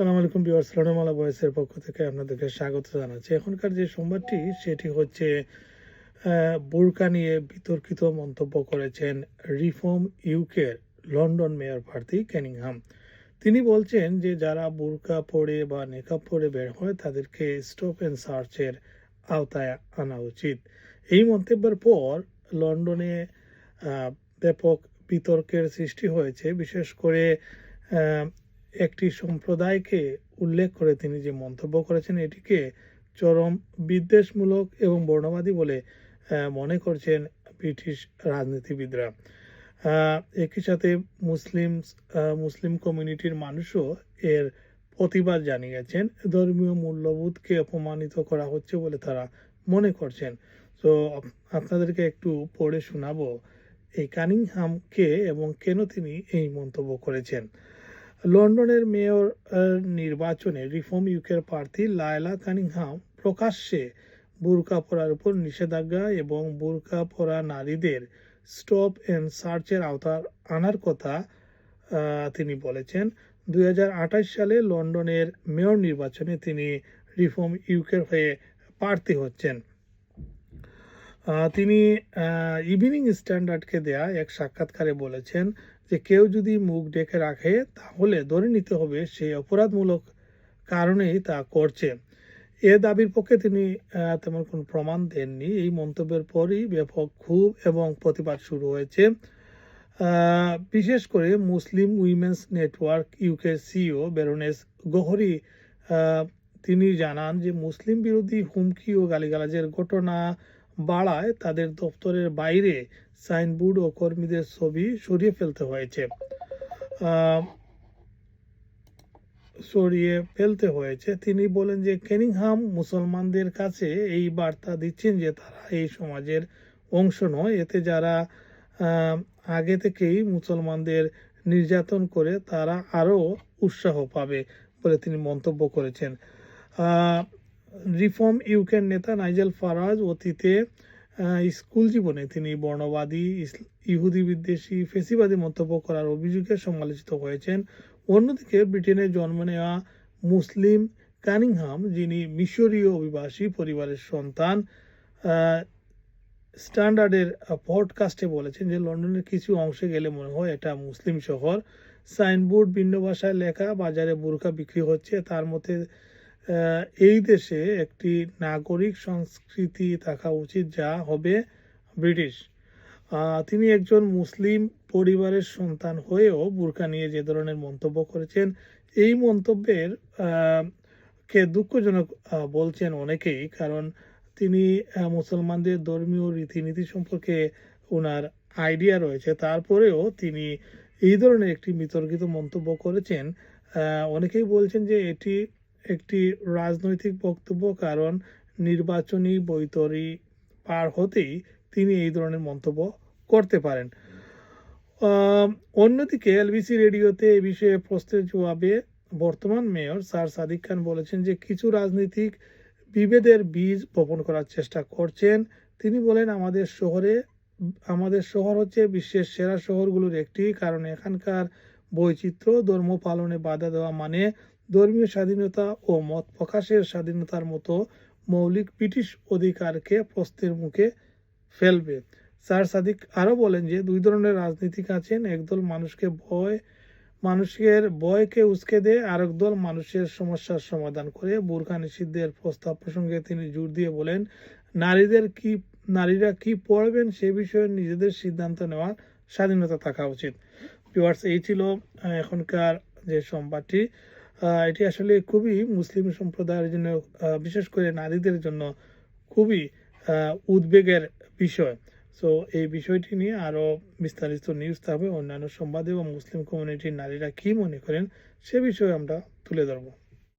সালাম আলাইকুম বিওয়ার শ্রোণমালা বয়সের পক্ষ থেকে আপনাদেরকে স্বাগত জানাচ্ছি। এখনকার যে সোমবারটি সেটি হচ্ছে বোরকা নিয়ে বিতর্কিত মন্তব্য করেছেন রিফর্ম ইউকের লন্ডন মেয়র প্রার্থী ক্যানিংহাম তিনি বলছেন যে, যারা বোরকা পরে বা নেকাব পরে বের হয়, তাদেরকে স্টপ অ্যান্ড সার্চের আওতায় আনা উচিত। এই মন্তব্যের পর লন্ডনে ব্যাপক বিতর্কের সৃষ্টি হয়েছে। বিশেষ করে একটি সম্প্রদায়কে উল্লেখ করে তিনি যে মন্তব্য করেছেন, এটিকে চরম বিদ্বেষমূলক এবং বর্ণবাদী বলে মনে করছেন ব্রিটিশ রাজনীতিবিদরা। একই সাথে মুসলিম মুসলিম কমিউনিটির মানুষও এর প্রতিবাদ জানিয়েছেন। ধর্মীয় মূল্যবোধকে অপমানিত করা হচ্ছে বলে তারা মনে করছেন। তো আপনাদেরকে একটু পড়ে শোনাবো, এই কানিংহামকে এবং কেন তিনি এই মন্তব্য করেছেন? লন্ডনের মেয়র নির্বাচনে রিফর্ম ইউকের প্রার্থী লায়লা কানিংহাম প্রকাশ্যে বুরকা পরার উপর নিষেধাজ্ঞা এবং বুরকা পরা নারীদের স্টপ অ্যান্ড সার্চের আওতার আনার কথা তিনি বলেছেন। দু হাজার আঠাশ সালে লন্ডনের মেয়র নির্বাচনে তিনি রিফর্ম ইউকের হয়ে প্রার্থী হচ্ছেন। তিনি ইভিনিং স্ট্যান্ডার্ডকে দেয়া এক সাক্ষাৎকারে বলেছেন যে কেউ যদি মুখ ডেকে রাখে, তাহলে ধরে নিতে হবে সে অপরাধমূলক কারণেই তা করছে। এ দাবির পক্ষে তিনি তেমন কোনো প্রমাণ দেননি। এই মন্তব্যের পরই ব্যাপক ক্ষোভ এবং প্রতিবাদ শুরু হয়েছে। বিশেষ করে Muslim women's network UK CEO baroness Gohir তিনি জানান যে মুসলিম বিরোধী হুমকি ও গালিগালাজের ঘটনা বাড়ায় তাদের দপ্তরের বাইরে সাইনবোর্ড ও কর্মীদের ছবি সরিয়ে ফেলতে হয়েছে। সরিয়ে ফেলতে হয়েছে। তিনি বলেন যে, কেনিংহাম মুসলমানদের কাছে এই বার্তা দিচ্ছেন যে, তারা এই সমাজের অংশ নয়। এতে যারা আগে থেকেই মুসলমানদের নির্যাতন করে, তারা আরও উৎসাহ পাবে বলে তিনি মন্তব্য করেছেন। রিফর্ম ইউকের নেতা নাইজেল ফারাজ অতীতে স্কুল জীবনে তিনি বর্ণবাদী ইহুদি বিদ্বেষী ফেসিবাদী মন্তব্য করার অভিযোগে সমালোচিত হয়েছেন। অন্যদিকে ব্রিটেনে জন্ম নেওয়া মুসলিম কানিংহাম যিনি মিশরীয় অভিবাসী পরিবারের সন্তান স্ট্যান্ডার্ডের পডকাস্টে বলেছেন যে লন্ডনের কিছু অংশে গেলে মনে হয় এটা মুসলিম শহর। সাইনবোর্ড ভিন্ন ভাষায় লেখা বাজারে বোরকা বিক্রি হচ্ছে তার আহ, এই দেশে একটি নাগরিক সংস্কৃতি থাকা উচিত যা হবে ব্রিটিশ। তিনি একজন মুসলিম পরিবারের সন্তান হয়েও বোরকা নিয়ে যে ধরনের মন্তব্য করেছেন, এই মন্তব্যের কে দুঃখজনক বলছেন অনেকেই, কারণ তিনি মুসলমানদের ধর্মীয় রীতিনীতি সম্পর্কে ওনার আইডিয়া রয়েছে। তারপরেও তিনি এই ধরনের একটি বিতর্কিত মন্তব্য করেছেন। অনেকেই বলছেন যে এটি একটি রাজনৈতিক বক্তব্য, কারণ নির্বাচনী বৈতরী পার হতেই তিনি এই ধরনের মন্তব্য করতে পারেন। অন্যদিকে এলবিসি রেডিওতে এ বিষয়ে প্রশ্নের জবাবে বর্তমান মেয়র স্যার সাদিক খান বলেছেন যে, কিছু রাজনীতিক বিভেদের বীজ বপন করার চেষ্টা করছেন। তিনি বলেন, আমাদের শহরে, আমাদের শহর হচ্ছে বিশ্বের সেরা শহরগুলোর একটি, কারণ এখানকার বৈচিত্র্য, ধর্ম পালনে বাধা দেওয়া মানে ধর্মীয় স্বাধীনতা ও মত প্রকাশের স্বাধীনতার মতো মৌলিক ব্রিটিশ অধিকারকে প্রশ্নের মুখে ফেলবে। স্যার সাদিক আরও বলেন যে, দুই ধরনের রাজনীতিক আছেন, একদল মানুষকে ভয়, মানুষের ভয়কে উস্কে দেয় আর দল মানুষের সমস্যার সমাধান করে। বোরখা নিষিদ্ধের প্রস্তাব প্রসঙ্গে তিনি জোর দিয়ে বলেন, নারীদের কি, নারীরা কি পড়বেন সে বিষয়ে নিজেদের সিদ্ধান্ত নেওয়ার স্বাধীনতা থাকা উচিত। ভিউয়ার্স, এই ছিল এখনকার যে সংবাদটি। এটি আসলে খুবই মুসলিম সম্প্রদায়ের জন্য বিশেষ করে নারীদের জন্য খুবই উদ্বেগের বিষয়। সো এই বিষয়টি নিয়ে আরও বিস্তারিত নিউজ থাকবে, অন্যান্য সংবাদে এবং মুসলিম কমিউনিটির নারীরা কী মনে করেন, সে বিষয়ে আমরা তুলে ধরবো।